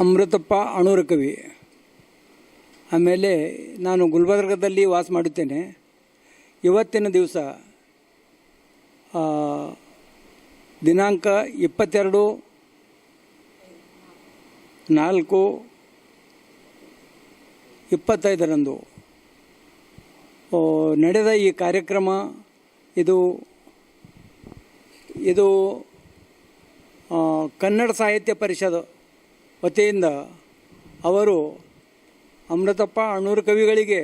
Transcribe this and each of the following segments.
ಅಮೃತಪ್ಪ ಅಣೂರ ಕವಿ ಆಮೇಲೆ ನಾನು ಗುಲ್ಬರ್ಗದಲ್ಲಿ ವಾಸ ಮಾಡುತ್ತೇನೆ ಇವತ್ತಿನ ದಿವಸ ದಿನಾಂಕ ಇಪ್ಪತ್ತೆರಡು, ನಾಲ್ಕು, ಇಪ್ಪತ್ತೈದರಂದು. ನಡೆದ ಈ ಕಾರ್ಯಕ್ರಮ, ಇದು ಇದು ಕನ್ನಡ ಸಾಹಿತ್ಯ ಪರಿಷತ್ ವತಿಯಿಂದ ಅವರು ಅಮೃತಪ್ಪ ಅಣ್ಣೂರು ಕವಿಗಳಿಗೆ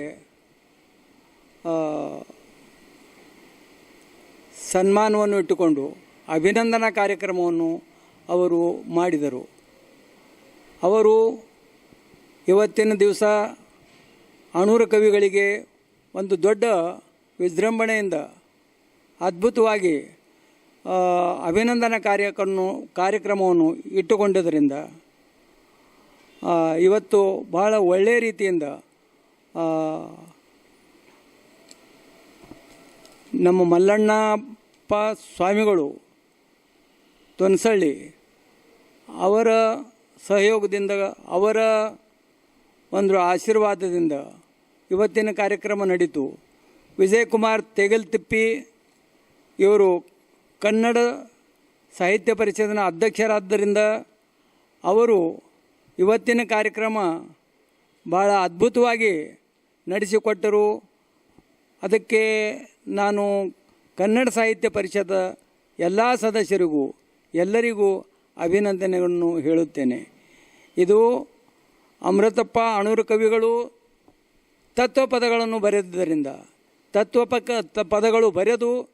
ಸನ್ಮಾನವನ್ನು ಇಟ್ಟುಕೊಂಡು ಅಭಿನಂದನಾ ಕಾರ್ಯಕ್ರಮವನ್ನು ಅವರು ಮಾಡಿದರು. ಅವರು ಇವತ್ತಿನ ದಿವಸ ಅಣೂರ ಕವಿಗಳಿಗೆ ಒಂದು ದೊಡ್ಡ ವಿಜೃಂಭಣೆಯಿಂದ ಅದ್ಭುತವಾಗಿ ಅಭಿನಂದನಾ ಕಾರ್ಯಕ್ರಮ ಕಾರ್ಯಕ್ರಮವನ್ನು ಇಟ್ಟುಕೊಂಡಿದ್ದರಿಂದ ಇವತ್ತು ಬಹಳ ಒಳ್ಳೆಯ ರೀತಿಯಿಂದ ನಮ್ಮ ಮಲ್ಲಣ್ಣಪ್ಪ ಸ್ವಾಮಿಗಳು ತೊನ್ಸಳ್ಳಿ ಅವರ ಸಹಯೋಗದಿಂದ, ಅವರ ಒಂದು ಆಶೀರ್ವಾದದಿಂದ ಇವತ್ತಿನ ಕಾರ್ಯಕ್ರಮ ನಡೀತು. ವಿಜಯಕುಮಾರ್ ತೆಗಲ್ತಿಪ್ಪಿ ಇವರು ಕನ್ನಡ ಸಾಹಿತ್ಯ ಪರಿಷತ್ತಿನ ಅಧ್ಯಕ್ಷರಾದ್ದರಿಂದ ಅವರು ಇವತ್ತಿನ ಕಾರ್ಯಕ್ರಮ ಭಾಳ ಅದ್ಭುತವಾಗಿ ನಡೆಸಿಕೊಟ್ಟರು. ಅದಕ್ಕೆ ನಾನು ಕನ್ನಡ ಸಾಹಿತ್ಯ ಪರಿಷತ್ ಎಲ್ಲ ಸದಸ್ಯರಿಗೂ, ಎಲ್ಲರಿಗೂ ಅಭಿನಂದನೆಗಳನ್ನು ಹೇಳುತ್ತೇನೆ. ಇದು ಅಮೃತಪ್ಪ ಅಣೂರು ಕವಿಗಳು ತತ್ವ ಪದಗಳನ್ನು ಬರೆದಿದ್ದರಿಂದ ತತ್ವಪಕ ತ, ಪದಗಳು ಬರೆದು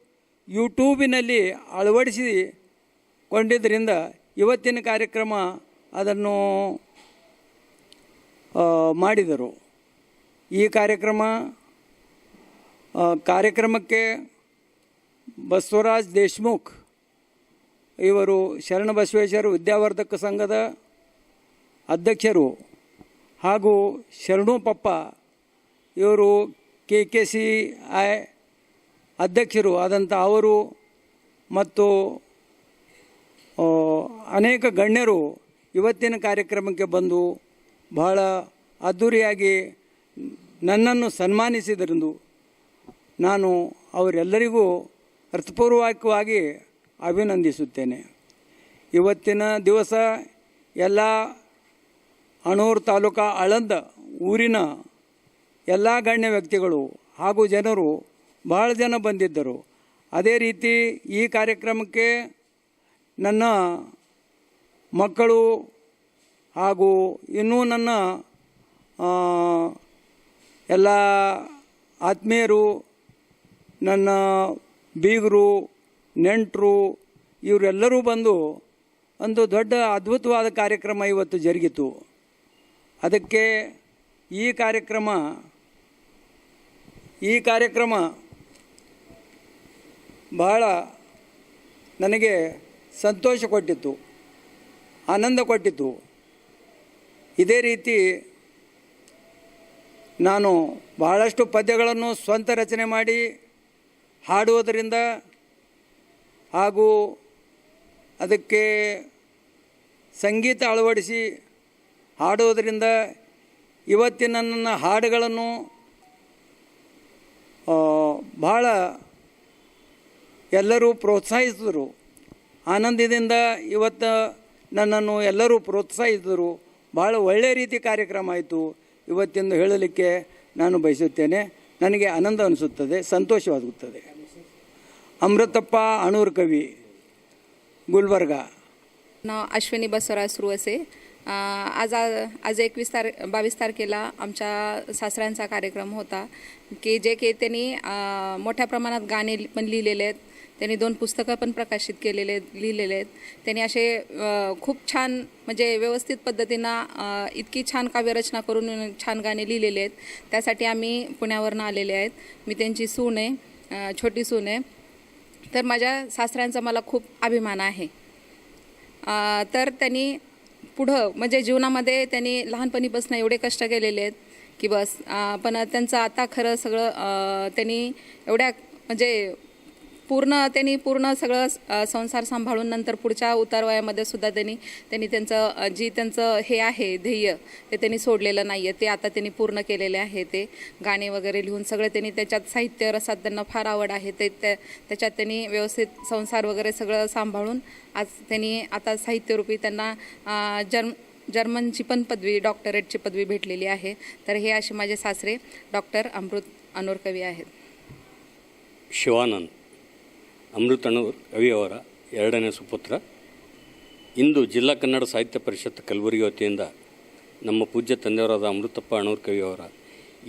ಯೂಟ್ಯೂಬಿನಲ್ಲಿ ಅಳವಡಿಸಿಕೊಂಡಿದ್ದರಿಂದ ಇವತ್ತಿನ ಕಾರ್ಯಕ್ರಮ ಅದನ್ನು ಮಾಡಿದರು. ಈ ಕಾರ್ಯಕ್ರಮ ಕಾರ್ಯಕ್ರಮಕ್ಕೆ ಬಸವರಾಜ್ ದೇಶ್ಮುಖ್ ಇವರು ಶರಣ ಬಸವೇಶ್ವರ ವಿದ್ಯಾವರ್ಧಕ ಸಂಘದ ಅಧ್ಯಕ್ಷರು ಹಾಗೂ ಶರಣು ಪಪ್ಪ ಇವರು ಕೆ ಕೆ ಸಿ ಐ ಅಧ್ಯಕ್ಷರು ಆದಂಥ ಅವರು ಮತ್ತು ಅನೇಕ ಗಣ್ಯರು ಇವತ್ತಿನ ಕಾರ್ಯಕ್ರಮಕ್ಕೆ ಬಂದು ಬಹಳ ಅದ್ಧೂರಿಯಾಗಿ ನನ್ನನ್ನು ಸನ್ಮಾನಿಸಿದರೆಂದು ನಾನು ಅವರೆಲ್ಲರಿಗೂ ಅರ್ಥಪೂರ್ವಕವಾಗಿ ಅಭಿನಂದಿಸುತ್ತೇನೆ. ಇವತ್ತಿನ ದಿವಸ ಎಲ್ಲ ಅಣೂರು ತಾಲೂಕಾ ಆಳಂದ ಊರಿನ ಎಲ್ಲ ಗಣ್ಯ ವ್ಯಕ್ತಿಗಳು ಹಾಗೂ ಜನರು ಬಹಳ ಜನ ಬಂದಿದ್ದರು. ಅದೇ ರೀತಿ ಈ ಕಾರ್ಯಕ್ರಮಕ್ಕೆ ನನ್ನ ಮಕ್ಕಳು ಹಾಗೂ ಇನ್ನೂ ನನ್ನ ಎಲ್ಲ ಆತ್ಮೀಯರು, ನನ್ನ ಬೀಗರು, ನೆಂಟರು, ಇವರೆಲ್ಲರೂ ಬಂದು ಒಂದು ದೊಡ್ಡ ಅದ್ಭುತವಾದ ಕಾರ್ಯಕ್ರಮ ಇವತ್ತು ಜರುಗಿತು. ಅದಕ್ಕೆ ಈ ಕಾರ್ಯಕ್ರಮ ಈ ಕಾರ್ಯಕ್ರಮ ಬಹಳ ನನಗೆ ಸಂತೋಷ ಕೊಟ್ಟಿತ್ತು, ಆನಂದ ಕೊಟ್ಟಿತ್ತು. ಇದೇ ರೀತಿ ನಾನು ಬಹಳಷ್ಟು ಪದ್ಯಗಳನ್ನು ಸ್ವಂತ ರಚನೆ ಮಾಡಿ ಹಾಡುವುದರಿಂದ ಹಾಗೂ ಅದಕ್ಕೆ ಸಂಗೀತ ಅಳವಡಿಸಿ ಹಾಡುವುದರಿಂದ ಇವತ್ತಿನ ನನ್ನ ಹಾಡುಗಳನ್ನು ಭಾಳ ಎಲ್ಲರೂ ಪ್ರೋತ್ಸಾಹಿಸಿದರು. ಆನಂದದಿಂದ ಇವತ್ತು ನನ್ನನ್ನು ಎಲ್ಲರೂ ಪ್ರೋತ್ಸಾಹಿಸಿದರು. ಬಹಳ ಒಳ್ಳೆಯ ರೀತಿ ಕಾರ್ಯಕ್ರಮ ಆಯಿತು ಇವತ್ತೆಂದು ಹೇಳಲಿಕ್ಕೆ ನಾನು ಬಯಸುತ್ತೇನೆ ನನಗೆ ಆನಂದ ಅನಿಸುತ್ತದೆ ಸಂತೋಷವಾಗುತ್ತದೆ ಅಮೃತಪ್ಪ ಅಣೂರು ಕವಿ ಗುಲ್ಬರ್ಗ नाव अश्विनी बसवराज सुरवसे अ, आज आ- आज एकवीस तार बावीस तारखेला आमच्या सासऱ्यांचा कार्यक्रम होता की जे की त्यांनी अ, मोठ्या प्रमाणात गाणे लि- पण लिहिलेले आहेत त्यांनी दोन पुस्तकं पण प्रकाशित केलेले लिहिलेले आहेत. त्यांनी असे खूप छान म्हणजे व्यवस्थित पद्धतीनं इतकी छान काव्यरचना करून छान गाणे लिहिलेले आहेत. त्यासाठी आम्ही पुण्यावरनं आलेले आहेत. मी त्यांची सून आहे छोटी सून आहे. तर माझ्या सासऱ्यांचा मला खूप अभिमान आहे. तर त्यांनी पुढं म्हणजे जीवनामध्ये त्यांनी लहानपणीपासून एवढे कष्ट केलेले आहेत की बस पण त्यांचं आता खरं सगळं त्यांनी एवढ्या म्हणजे पूर्ण त्यांनी पूर्ण सगळं संसार सांभाळून नंतर पुढच्या उतारवयामध्ये सुद्धा त्यांनी त्यांनी त्यांचं जी त्यांचं हे आहे ध्येय ते त्यांनी सोडलेलं नाही आहे ते आता त्यांनी पूर्ण केलेले आहे. ते गाणे वगैरे लिहून सगळं त्यांनी त्याच्यात साहित्य रसात त्यांना फार आवड आहे. ते त्याच्यात त्यांनी व्यवस्थित संसार वगैरे सगळं सांभाळून आज त्यांनी आता साहित्यरूपी त्यांना जन्म जर्मनची पण पदवी डॉक्टरेटची पदवी भेटलेली आहे. तर हे असे माझे सासरे डॉक्टर अमृत अनोरकवी आहेत. शिवानंद. ಅಮೃತಣ್ಣು ರವಿಯವರ ಎರಡನೇ ಸುಪುತ್ರ. ಇಂದು ಜಿಲ್ಲಾ ಕನ್ನಡ ಸಾಹಿತ್ಯ ಪರಿಷತ್ ಕಲಬುರಗಿ ವತಿಯಿಂದ ನಮ್ಮ ಪೂಜ್ಯ ತಂದೆಯವರಾದ ಅಮೃತಪ್ಪ ಅಣೂರ್ ಕವಿಯವರ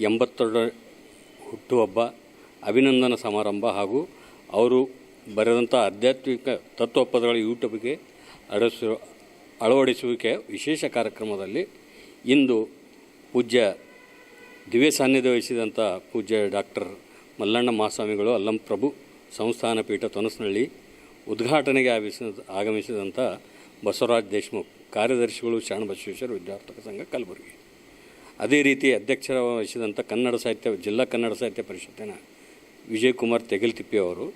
ಎಂಬತ್ತೆರಡು ಹುಟ್ಟುಹಬ್ಬ, ಅಭಿನಂದನಾ ಸಮಾರಂಭ ಹಾಗೂ ಅವರು ಬರೆದಂಥ ಆಧ್ಯಾತ್ಮಿಕ ತತ್ವಪದಗಳ ಯೂಟ್ಯೂಬ್ಗೆ ಅಳವಡಿಸು ಅಳವಡಿಸುವಿಕೆ ವಿಶೇಷ ಕಾರ್ಯಕ್ರಮದಲ್ಲಿ ಇಂದು ಪೂಜ್ಯ ದಿವ್ಯ ಸಾನ್ನಿಧ್ಯ ವಹಿಸಿದಂಥ ಪೂಜ್ಯ ಡಾಕ್ಟರ್ ಮಲ್ಲಣ್ಣ ಮಹಾಸ್ವಾಮಿಗಳು ಅಲ್ಲಂಪ್ರಭು ಸಂಸ್ಥಾನ ಪೀಠ ತೊನಸನಹಳ್ಳಿ ಉದ್ಘಾಟನೆಗೆ ಆಗಮಿಸಿದ ಆಗಮಿಸಿದಂಥ ಬಸವರಾಜ್ ದೇಶ್ಮುಖ್, ಕಾರ್ಯದರ್ಶಿಗಳು ಶರಣ ಬಸವೇಶ್ವರ ವಿದ್ಯಾರ್ಥಕ ಸಂಘ ಕಲಬುರಗಿ. ಅದೇ ರೀತಿ ಅಧ್ಯಕ್ಷರ ವಹಿಸಿದಂಥ ಕನ್ನಡ ಸಾಹಿತ್ಯ, ಜಿಲ್ಲಾ ಕನ್ನಡ ಸಾಹಿತ್ಯ ಪರಿಷತ್ತಿನ ವಿಜಯಕುಮಾರ್ ತೆಗಲ್ತಿಪ್ಪಿಯವರು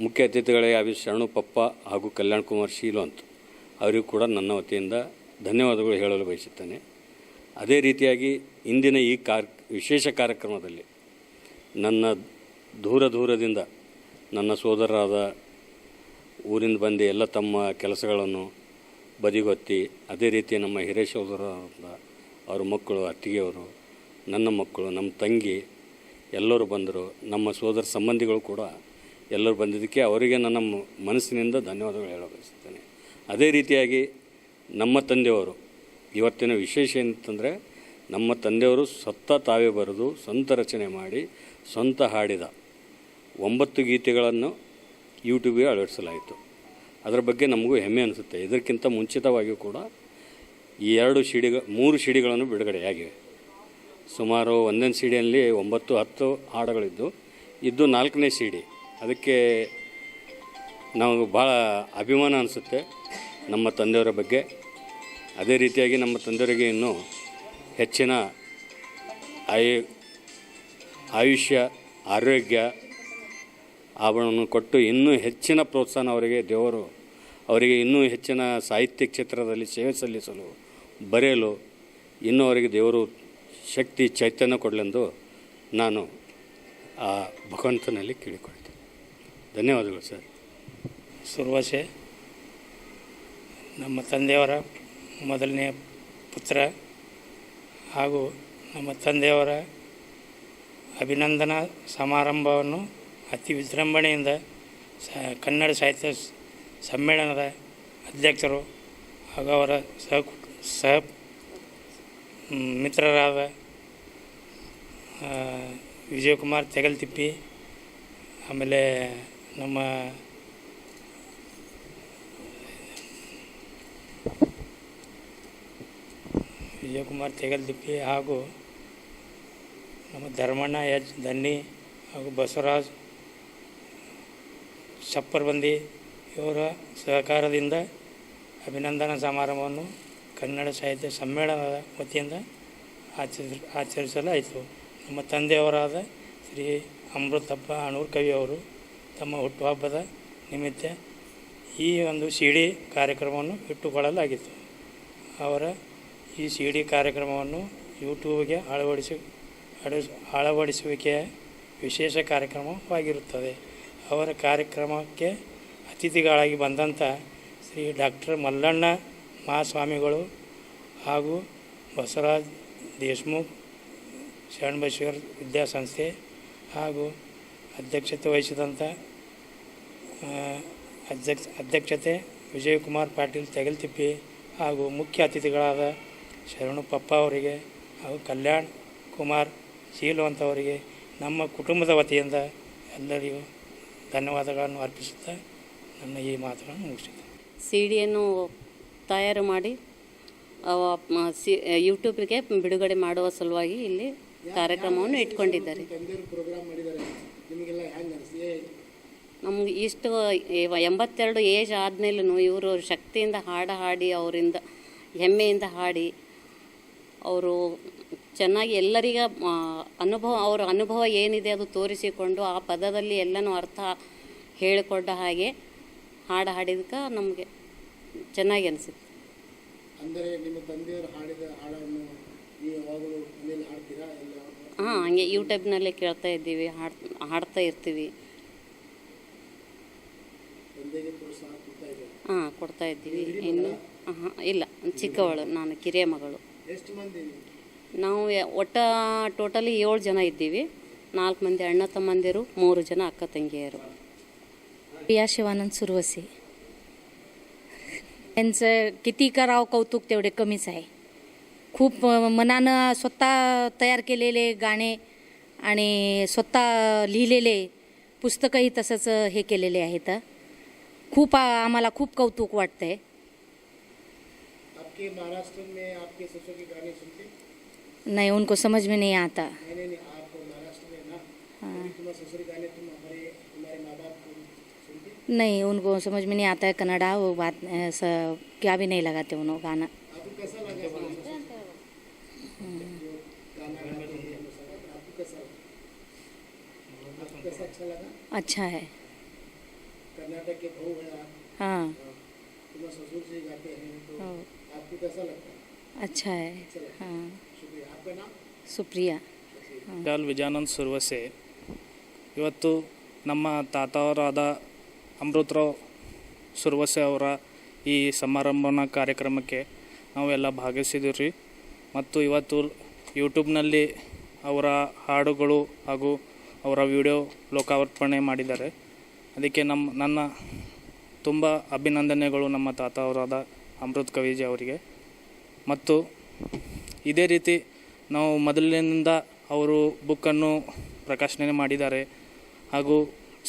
ಮುಖ್ಯ ಅತಿಥಿಗಳಾಗಿ ಆಗಿ ಶರಣು ಪಪ್ಪ ಹಾಗೂ ಕಲ್ಯಾಣ್ ಕುಮಾರ್ ಶೀಲವಂತ್ ಅವರಿಗೂ ಕೂಡ ನನ್ನ ವತಿಯಿಂದ ಧನ್ಯವಾದಗಳು ಹೇಳಲು ಬಯಸುತ್ತೇನೆ. ಅದೇ ರೀತಿಯಾಗಿ ಇಂದಿನ ಈ ಕಾರ್ ವಿಶೇಷ ಕಾರ್ಯಕ್ರಮದಲ್ಲಿ ನನ್ನ ದೂರ ದೂರದಿಂದ ನನ್ನ ಸೋದರರಾದ ಊರಿಂದ ಬಂದು ಎಲ್ಲ ತಮ್ಮ ಕೆಲಸಗಳನ್ನು ಬದಿಗೊತ್ತಿ, ಅದೇ ರೀತಿ ನಮ್ಮ ಹಿರಿಯ ಸೋದರರಾದ ಅವ್ರ ಮಕ್ಕಳು, ಅತ್ತಿಗೆಯವರು, ನನ್ನ ಮಕ್ಕಳು, ನಮ್ಮ ತಂಗಿ, ಎಲ್ಲರೂ ಬಂದರು. ನಮ್ಮ ಸೋದರ ಸಂಬಂಧಿಗಳು ಕೂಡ ಎಲ್ಲರೂ ಬಂದಿದ್ದಕ್ಕೆ ಅವರಿಗೆ ನನ್ನ ಮನಸ್ಸಿನಿಂದ ಧನ್ಯವಾದಗಳು ಹೇಳಬಯಸುತ್ತೇನೆ ಅದೇ ರೀತಿಯಾಗಿ ನಮ್ಮ ತಂದೆಯವರು, ಇವತ್ತಿನ ವಿಶೇಷ ಏನಂತಂದರೆ ನಮ್ಮ ತಂದೆಯವರು ಸತ್ತ ತಾವೇ ಬರೆದು, ಸ್ವಂತ ರಚನೆ ಮಾಡಿ, ಸ್ವಂತ ಹಾಡಿದ ಒಂಬತ್ತು ಗೀತೆಗಳನ್ನು ಯೂಟ್ಯೂಬ್ಗೆ ಅಳವಡಿಸಲಾಯಿತು. ಅದರ ಬಗ್ಗೆ ನಮಗೂ ಹೆಮ್ಮೆ ಅನಿಸುತ್ತೆ. ಇದಕ್ಕಿಂತ ಮುಂಚಿತವಾಗಿಯೂ ಕೂಡ ಈ ಎರಡು ಸಿಡಿಗ ಮೂರು ಸಿಡಿಗಳನ್ನು ಬಿಡುಗಡೆಯಾಗಿವೆ. ಸುಮಾರು ಒಂದೊಂದು ಸಿಡಿಯಲ್ಲಿ ಒಂಬತ್ತು, ಹತ್ತು ಹಾಡುಗಳಿದ್ದು, ಇದ್ದು ನಾಲ್ಕನೇ ಸಿಡಿ. ಅದಕ್ಕೆ ನಮಗೆ ಭಾಳ ಅಭಿಮಾನ ಅನಿಸುತ್ತೆ ನಮ್ಮ ತಂದೆಯವರ ಬಗ್ಗೆ. ಅದೇ ರೀತಿಯಾಗಿ ನಮ್ಮ ತಂದೆಯವರಿಗೆ ಇನ್ನೂ ಹೆಚ್ಚಿನ ಆಯು, ಆಯುಷ್ಯ, ಆರೋಗ್ಯ ಆಭರಣವನ್ನು ಕೊಟ್ಟು ಇನ್ನೂ ಹೆಚ್ಚಿನ ಪ್ರೋತ್ಸಾಹ ಅವರಿಗೆ ದೇವರು, ಅವರಿಗೆ ಇನ್ನೂ ಹೆಚ್ಚಿನ ಸಾಹಿತ್ಯ ಕ್ಷೇತ್ರದಲ್ಲಿ ಸೇವೆ ಸಲ್ಲಿಸಲು ಬರೆಯಲು ಇನ್ನೂ ಅವರಿಗೆ ದೇವರು ಶಕ್ತಿ, ಚೈತನ್ಯ ಕೊಡಲೆಂದು ನಾನು ಆ ಭಗವಂತನಲ್ಲಿ ಕೇಳಿಕೊಳ್ತೀನಿ ಧನ್ಯವಾದಗಳು ಸರ್. ಸುರ್ವಾಸೆ ನಮ್ಮ ತಂದೆಯವರ ಮೊದಲನೆಯ ಪುತ್ರ ಹಾಗೂ ನಮ್ಮ ತಂದೆಯವರ ಅಭಿನಂದನಾ ಸಮಾರಂಭವನ್ನು ಅತಿ ವಿಜೃಂಭಣೆಯಿಂದ ಸ ಕನ್ನಡ ಸಾಹಿತ್ಯ ಸಮ್ಮೇಳನದ ಅಧ್ಯಕ್ಷರು ಹಾಗೂ ಅವರ ಸಹ ಸಹ ಮಿತ್ರರಾದ ವಿಜಯಕುಮಾರ್ ತೆಗಲ್ತಿಪ್ಪಿ, ಆಮೇಲೆ ನಮ್ಮ ವಿಜಯಕುಮಾರ್ ತೆಗಲ್ತಿಪ್ಪಿ ಹಾಗೂ ನಮ್ಮ ಧರ್ಮಣ್ಣ ಎಚ್ ದನ್ನಿ ಹಾಗೂ ಬಸವರಾಜ್ ಚಪ್ಪರ್ಬಂದಿ ಇವರ ಸಹಕಾರದಿಂದ ಅಭಿನಂದನಾ ಸಮಾರಂಭವನ್ನು ಕನ್ನಡ ಸಾಹಿತ್ಯ ಸಮ್ಮೇಳನದ ವತಿಯಿಂದ ಆಚರಿಸ, ಆಚರಿಸಲಾಯಿತು. ನಮ್ಮ ತಂದೆಯವರಾದ ಶ್ರೀ ಅಮೃತಪ್ಪ ಅಣೂರ್ ಕವಿ ಅವರು ತಮ್ಮ ಹುಟ್ಟುಹಬ್ಬದ ನಿಮಿತ್ತ ಈ ಒಂದು ಸಿ ಡಿ ಕಾರ್ಯಕ್ರಮವನ್ನು ಇಟ್ಟುಕೊಳ್ಳಲಾಗಿತ್ತು. ಅವರ ಈ ಸಿ ಡಿ ಕಾರ್ಯಕ್ರಮವನ್ನು ಯೂಟ್ಯೂಬ್ಗೆ ಅಳವಡಿಸ್, ಅಳವಡಿಸುವಿಕೆಯ ವಿಶೇಷ ಕಾರ್ಯಕ್ರಮವಾಗಿರುತ್ತದೆ. ಅವರ ಕಾರ್ಯಕ್ರಮಕ್ಕೆ ಅತಿಥಿಗಳಾಗಿ ಬಂದಂಥ ಶ್ರೀ ಡಾಕ್ಟರ್ ಮಲ್ಲಣ್ಣ ಮಹಾಸ್ವಾಮಿಗಳು ಹಾಗೂ ಬಸವರಾಜ್ ದೇಶ್ಮುಖ್, ಶರಣಬಸವೇಶ್ವರ ವಿದ್ಯಾಸಂಸ್ಥೆ ಹಾಗೂ ಅಧ್ಯಕ್ಷತೆ ವಹಿಸಿದಂಥ ಅಧ್ಯಕ್ಷ, ಅಧ್ಯಕ್ಷತೆ ವಿಜಯಕುಮಾರ್ ಪಾಟೀಲ್ ತೆಗಲ್ತಿಪ್ಪಿ ಹಾಗೂ ಮುಖ್ಯ ಅತಿಥಿಗಳಾದ ಶರಣು ಅವರಿಗೆ ಹಾಗೂ ಕಲ್ಯಾಣ್ ಕುಮಾರ್ ಶೀಲವಂತ್ ಅವರಿಗೆ, ನಮ್ಮ ಕುಟುಂಬದ ವತಿಯಿಂದ ಎಲ್ಲರಿಗೂ ಧನ್ಯವಾದಗಳನ್ನು ಅರ್ಪಿಸುತ್ತಾ ನನ್ನ ಈ ಮಾತುಗಳನ್ನು ಮುಗಿಸಿದೆ ಸಿಡಿಯನ್ನು ತಯಾರು ಮಾಡಿ ಸಿ, ಯೂಟ್ಯೂಬ್ಗೆ ಬಿಡುಗಡೆ ಮಾಡುವ ಸಲುವಾಗಿ ಇಲ್ಲಿ ಕಾರ್ಯಕ್ರಮವನ್ನು ಇಟ್ಕೊಂಡಿದ್ದಾರೆ. ನಮ್ಗೆ ಇಷ್ಟು ಎಂಬತ್ತೆರಡು ಏಜ್ ಆದಮೇಲೂ ಇವರು ಶಕ್ತಿಯಿಂದ ಹಾಡು ಹಾಡಿ, ಅವರಿಂದ ಹೆಮ್ಮೆಯಿಂದ ಹಾಡಿ, ಅವರು ಚೆನ್ನಾಗಿ ಎಲ್ಲರಿಗ ಅನುಭವ ಅವರ ಅನುಭವ ಏನಿದೆ ಅದು ತೋರಿಸಿಕೊಂಡು ಆ ಪದದಲ್ಲಿ ಎಲ್ಲನೂ ಅರ್ಥ ಹೇಳಿಕೊಂಡ ಹಾಗೆ ಹಾಡು ಹಾಡಿದಕ್ಕೆ ನಮಗೆ ಚೆನ್ನಾಗಿ ಅನಿಸುತ್ತೆ. ಅಂದರೆ ನಿಮ್ಮ ತಂದೆಯವರು ಹಾಡಿದ ಹಾಡನ್ನು ಹಾಂ ಹಂಗೆ ಯೂಟ್ಯೂಬ್ನಲ್ಲೇ ಕೇಳ್ತಾ ಇದ್ದೀವಿ ಹಾಡ್ ಹಾಡ್ತಾ ಇರ್ತೀವಿ. ಹಾಂ ಕೊಡ್ತಾ ಇದ್ದೀವಿ. ಇನ್ನು ಹಾಂ ಇಲ್ಲ ಚಿಕ್ಕವಳು ನಾನು ಕಿರಿಯ ಮಗಳು. ನಾವು ಯ- ಒಟ್ಟ ಟೋಟಲಿ ಏಳು ಜನ ಇದ್ದೀವಿ ನಾಲ್ಕು ಮಂದಿ ಅಣ್ಣ ತಮ್ಮಂದಿರು ಮೂರು ಜನ ಅಕ್ಕ ತಂಗಿಯರು प्रिया शिवानंद सुरवसे त्यांचं किती करावं कौतुक तेवढे कमीच आहे खूप अ, मनानं स्वतः तयार केलेले गाणे आणि स्वतः लिहिलेले पुस्तकंही तसंच हे केलेले आहेत खूप आ- आम्हाला खूप कौतुक वाटतंय आपके महाराष्ट्र में आपके ससुर के गाने सुनते नहीं उनको समझ में नहीं आता। नहीं उनको समझ में नहीं आता है कन्नडा वो बात क्या भी नहीं लगाते उन्होंने गाना। अच्छा है। कर्नाटक के हाँ। आपको कैसा लगता है। अच्छा है हाँ शुक्रिया आपका नाम सुप्रिया ಡಾಲ್ ವಿಜಯಾನಂದ್ ಸುರ್ವಸೆ ಇವತ್ತು ನಮ್ಮ ತಾತವರಾದ ಅಮೃತರಾವ್ ಸುರ್ವಸೆ ಅವರ ಈ ಸಮಾರಂಭನ ಕಾರ್ಯಕ್ರಮಕ್ಕೆ ನಾವೆಲ್ಲ ಭಾಗವಹಿಸಿದ್ದೀವಿ ರೀ ಮತ್ತು ಇವತ್ತು ಯೂಟ್ಯೂಬ್ನಲ್ಲಿ ಅವರ ಹಾಡುಗಳು ಹಾಗೂ ಅವರ ವಿಡಿಯೋ ಲೋಕಾರ್ಪಣೆ ಮಾಡಿದ್ದಾರೆ ಅದಕ್ಕೆ ನಮ್ಮ ನನ್ನ ತುಂಬ ಅಭಿನಂದನೆಗಳು ನಮ್ಮ ತಾತವರಾದ ಅಮೃತ್ ಕವಿಜಿ ಅವರಿಗೆ ಮತ್ತು ಇದೇ ರೀತಿ ನಾವು ಮೊದಲಿನಿಂದ ಅವರು ಬುಕ್ಕನ್ನು ಪ್ರಕಾಶನೆ ಮಾಡಿದ್ದಾರೆ ಹಾಗೂ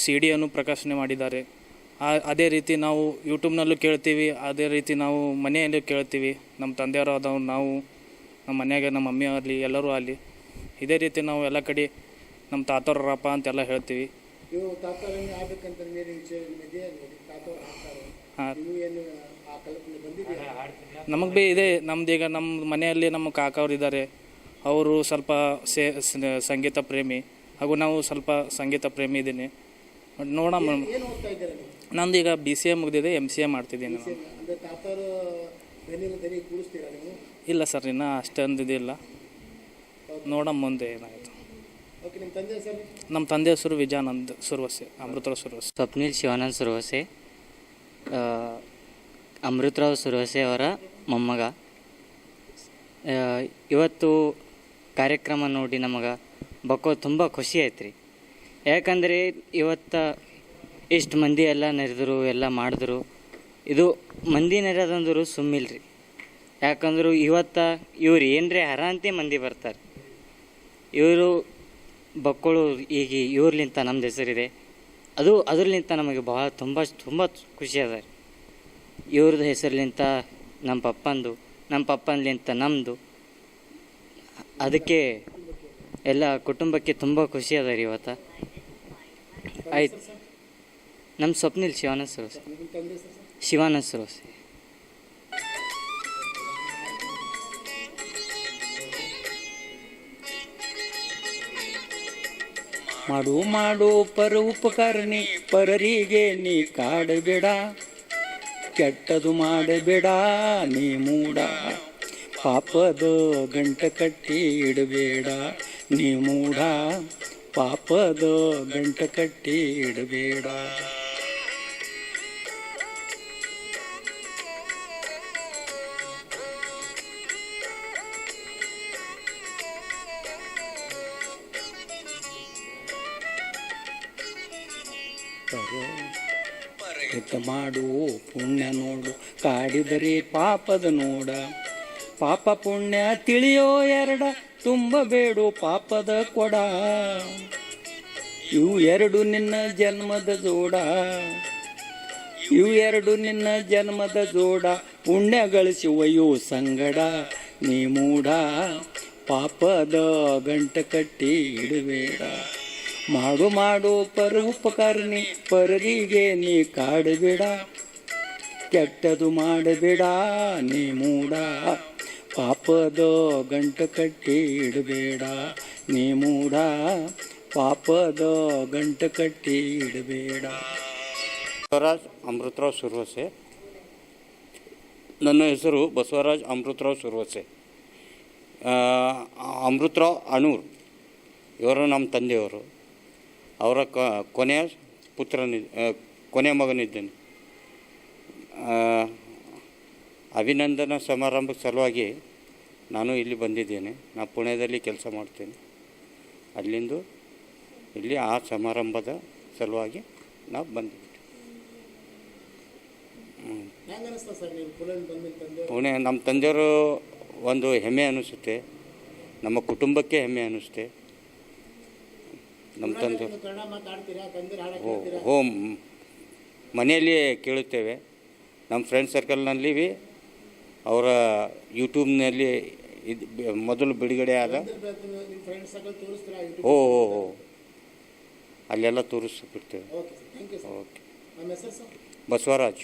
ಸಿ ಡಿಯನ್ನು ಪ್ರಕಾಶನೆ ಮಾಡಿದ್ದಾರೆ. ಅದೇ ರೀತಿ ನಾವು ಯೂಟ್ಯೂಬ್ನಲ್ಲೂ ಕೇಳ್ತೀವಿ ಅದೇ ರೀತಿ ನಾವು ಮನೆಯಲ್ಲೂ ಕೇಳ್ತೀವಿ. ನಮ್ಮ ತಂದೆಯವರಾದವ್ರು ನಾವು ನಮ್ಮ ಮನೆಯಾಗ ನಮ್ಮ ಮಮ್ಮಿ ಆಗಲಿ ಎಲ್ಲರೂ ಆಗಲಿ. ಇದೇ ರೀತಿ ನಾವು ಎಲ್ಲ ಕಡೆ ನಮ್ಮ ತಾತವ್ರಪ್ಪ ಅಂತೆಲ್ಲ ಹೇಳ್ತೀವಿ. ಹಾಂ. ನಮಗೆ ಭೀ ಇದೆ. ನಮ್ದು ಈಗ ನಮ್ಮ ಮನೆಯಲ್ಲಿ ನಮ್ಮ ಕಾಕವ್ರು ಇದ್ದಾರೆ ಅವರು ಸ್ವಲ್ಪ ಸೇ ಸಂಗೀತ ಪ್ರೇಮಿ. ಹಾಗೂ ನಾವು ಸ್ವಲ್ಪ ಸಂಗೀತ ಪ್ರೇಮಿ ಇದ್ದೀನಿ. ನೋಡಮ್ಮ ಇದ್ದೀರಾ ನೀವು? ನಂದು ಈಗ ಬಿ ಸಿ ಎ ಮುಗಿದಿದೆ ಎಂ ಸಿ ಎ ಮಾಡ್ತಿದ್ದೀನಿ ನಾನು. ಇಲ್ಲ ಸರ್ ಇನ್ನೂ ಅಷ್ಟೊಂದು ಇದಿಲ್ಲ. ನೋಡಮ್ಮ ಮುಂದೆ ಏನಾಯಿತು. ಓಕೆ ನಿಮ್ಮ ತಂದೆ ಸರ್ ನಮ್ಮ ತಂದೆ ಹೆಸರು ವಿಜಯಾನಂದ್ ಸುರ್ವಸೆ ಅಮೃತರಾವ್ ಸುರ್ವಸೆ. ಸ್ವಪ್ನಿಲ್ ಶಿವಾನಂದ್ ಸುರ್ವಸೆ. ಅಮೃತರಾವ್ ಸುರ್ವಸೆ ಅವರ ಮೊಮ್ಮಗ. ಇವತ್ತು ಕಾರ್ಯಕ್ರಮ ನೋಡಿ ನಮಗೆ ಬಕ್ಕೋ ತುಂಬ ಖುಷಿ ಆಯ್ತು ರೀ ಯಾಕಂದರೆ ಇವತ್ತು ಇಷ್ಟು ಮಂದಿ ಎಲ್ಲ ನೆರೆದರು, ಎಲ್ಲ ಮಾಡಿದ್ರು. ಇದು ಮಂದಿ ನೆರೆದಂದ್ರು ಸುಮ್ಮಿಲ್ರಿ. ಯಾಕಂದ್ರೆ ಇವತ್ತು ಇವ್ರು ಏನ್ರಿ ಹರಾಂತಿ ಮಂದಿ ಬರ್ತಾರೆ. ಇವರು ಬಕ್ಕಳು ಈಗ ಇವ್ರಲಿಂತ ನಮ್ದು ಹೆಸರಿದೆ. ಅದು ಅದ್ರಲಿಂತ ನಮಗೆ ಭಾಳ ತುಂಬ ತುಂಬ ಖುಷಿ ಅದ ರೀ. ಇವ್ರದ್ದು ಹೆಸರ್ಲಿಂತ ನಮ್ಮ ಪಪ್ಪಂದು, ನಮ್ಮ ಪಪ್ಪನ್ಲಿಂತ ನಮ್ಮದು ಅದಕ್ಕೆ ಎಲ್ಲ ಕುಟುಂಬಕ್ಕೆ ತುಂಬ ಖುಷಿ ಅದ ರೀ ಇವತ್ತು. ಆಯ್ತು. ನಮ್ಮ ಸ್ವಪ್ನಿಲ್ ಶಿವಾನ ಸರೋಸೆ ಶಿವಾನ ತಂದೆ ಸರ್ ಮಾಡು ಮಾಡು, ಪರ ಉಪಕಾರಣಿ, ಪರರಿಗೆ ನೀ ಕಾಡಬೇಡ ಕೆಟ್ಟದು ಮಾಡಬೇಡ ನೀ ಮೂಡ. ಪಾಪದ ಗಂಟ ಕಟ್ಟಿ ಇಡಬೇಡ ನೀ ಮೂಡ. ಪಾಪದ ಗಂಟ ಕಟ್ಟಿ ಇಡಬೇಡ. ಹಿತ ಮಾಡು ಪುಣ್ಯ ನೋಡು, ಕಾಡಿದರೆ ಪಾಪದ ನೋಡ. ಪಾಪ ಪುಣ್ಯ ತಿಳಿಯೋ ಎರಡ ತುಂಬಬೇಡು ಪಾಪದ ಕೊಡ. ಇವು ಎರಡು ನಿನ್ನ ಜನ್ಮದ ಜೋಡ. ಇವು ಎರಡು ನಿನ್ನ ಜನ್ಮದ ಜೋಡ. ಪುಣ್ಯ ಒಯ್ಯೋ ಸಂಗಡ, ನೀ ಮೂಡ. ಪಾಪದ ಗಂಟ ಕಟ್ಟಿ ಇಡಬೇಡ. ಮಾಡು ಮಾಡು ಪರ ಉಪಕಾರಣಿ ಪರರಿಗೆ ನೀ ಕಾಡಬೇಡ, ಕೆಟ್ಟದು ಮಾಡಬೇಡ ನೀ ಮೂಡ, ಪಾಪದ ಗಂಟು ಕಟ್ಟಿ ಇಡಬೇಡ ನೀ ಮೂಡ, ಪಾಪದ ಗಂಟು ಕಟ್ಟಿ ಇಡಬೇಡ ಬಸವರಾಜ್ ಅಮೃತರಾವ್ ಸುರ್ವಸೆ. ನನ್ನ ಹೆಸರು ಬಸವರಾಜ್ ಅಮೃತರಾವ್ ಸುರ್ವಸೆ. ಅಮೃತರಾವ್ ಅಣೂರ್ ಇವರು ನಮ್ಮ ತಂದೆಯವರು. ಅವರ ಕೊನೆಯ ಪುತ್ರನಿದ್ ಕೊನೆಯ ಮಗನಿದ್ದೇನೆ. ಅಭಿನಂದನ ಸಮಾರಂಭದ ಸಲುವಾಗಿ ನಾನು ಇಲ್ಲಿ ಬಂದಿದ್ದೇನೆ. ನಾನು ಪುಣೆಯಲ್ಲಿ ಕೆಲಸ ಮಾಡ್ತೇನೆ. ಅಲ್ಲಿಂದು ಇಲ್ಲಿ ಆ ಸಮಾರಂಭದ ಸಲುವಾಗಿ ನಾವು ಬಂದಿದ್ದೆ ಪುಣೆ ನಮ್ಮ ತಂದೆಯವರು ಒಂದು ಹೆಮ್ಮೆ ಅನಿಸುತ್ತೆ. ನಮ್ಮ ಕುಟುಂಬಕ್ಕೆ ಹೆಮ್ಮೆ ಅನ್ನಿಸುತ್ತೆ ನಮ್ಮ ತಂದೆ. ಓ ಮಾತಾಡ್ತೀರಾ ತಂದಿರ ಹಾಡು ಹೋ ಕೇಳ್ತೀರಾ? ಮನೆಯಲ್ಲಿ ಕೇಳುತ್ತೇವೆ. ನಮ್ಮ ಫ್ರೆಂಡ್ ಸರ್ಕಲ್ನಲ್ಲಿ ಅವರ ಯೂಟ್ಯೂಬ್ನಲ್ಲಿ ಇದು ಮೊದಲು ಬಿಡುಗಡೆ ಆದ. ಓ ಓ ಓ ಅಲ್ಲೆಲ್ಲ ತೋರಿಸ್ಬಿಡ್ತೇವೆ. ಓಕೆ ಬಸವರಾಜ್.